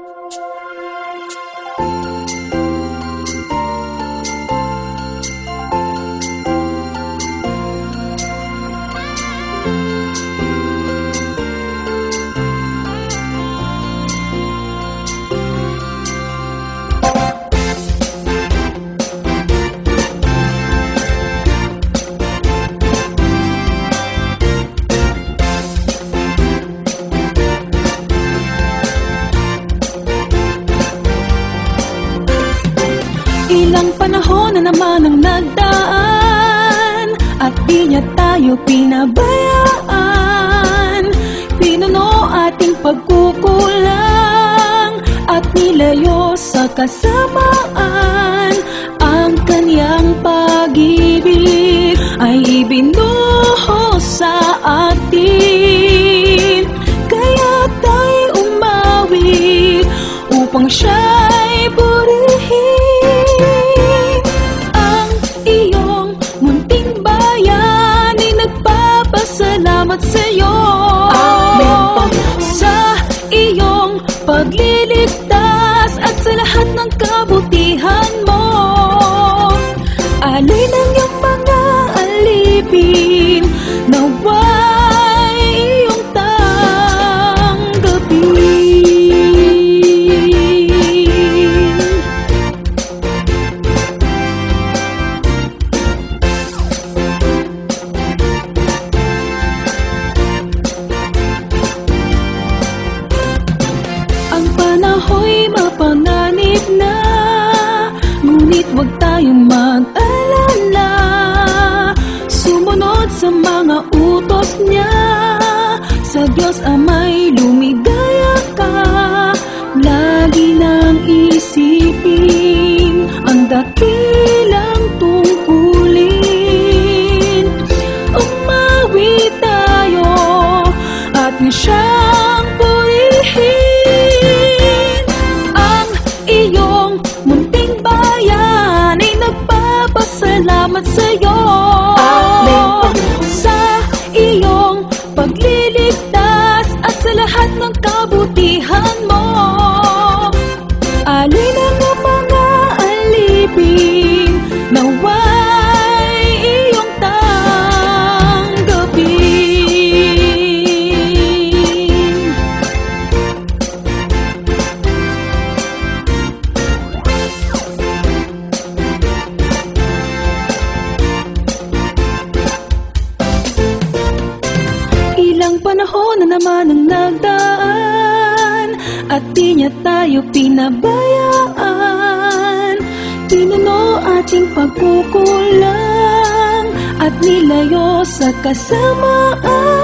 you. Ilang panahon na naman ang nagdaan At di niya tayo pinabayaan. Pinuno ating pagkukulang At nilayo sa kasamaan. Ang kanyang pag-ibig Ay ibinuhos sa atin. Kaya tayo umawi Upang siya'y panaho'y mapanganib na. Ngunit huwag tayong mag-alala. Sumunod sa mga utos niya na naman ang nagdaan At di niya tayo pinabayaan. Pinuno ating pagkukulang At nilayo sa kasamaan